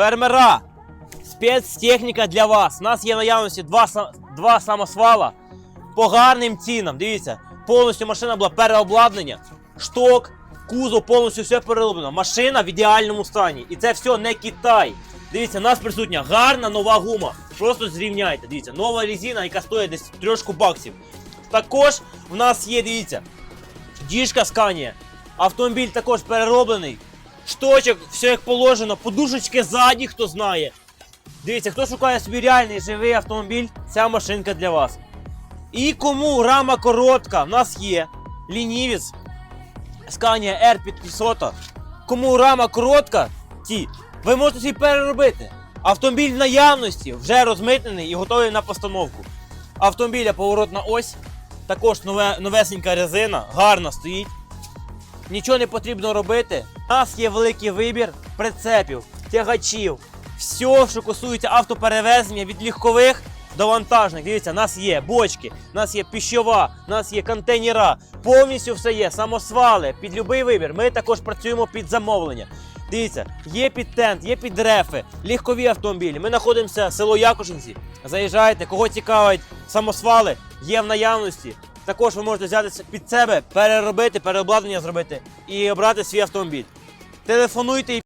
Фермера. Спецтехніка для вас. У нас є наявності два, два самосвала по гарним цінам. Дивіться, повністю машина була переобладнання, шток, кузов, повністю все перероблено. Машина в ідеальному стані. І це все не Китай. Дивіться, у нас присутня гарна нова гума. Просто зрівняйте. Дивіться, нова резина, яка стоїть десь трьошку баксів. Також в нас є, дивіться, діжка Scania. Автомобіль також перероблений. Шточок, все як положено, подушечки ззаді, хто знає. Дивіться, хто шукає собі реальний живий автомобіль, ця машинка для вас. І кому рама коротка, в нас є лінівець Scania R500. Кому рама коротка, ті, ви можете собі переробити. Автомобіль в наявності вже розмитнений і готовий на постановку. Автомобіля поворотна ось, також нове, новесенька резина, гарна стоїть. Нічого не потрібно робити. У нас є великий вибір прицепів, тягачів, все, що стосується автоперевезення від легкових до вантажних. Дивіться, у нас є бочки, у нас є піщова, у нас є контейнера, повністю все є, самосвали, під будь-який вибір. Ми також працюємо під замовлення. Дивіться, є під тент, є під рефи, легкові автомобілі. Ми знаходимося в село Якушинці. Заїжджайте, кого цікавить самосвали, є в наявності. Також ви можете взяти під себе, переробити, переобладнання зробити і обрати свій автомобіль. Телефонуйте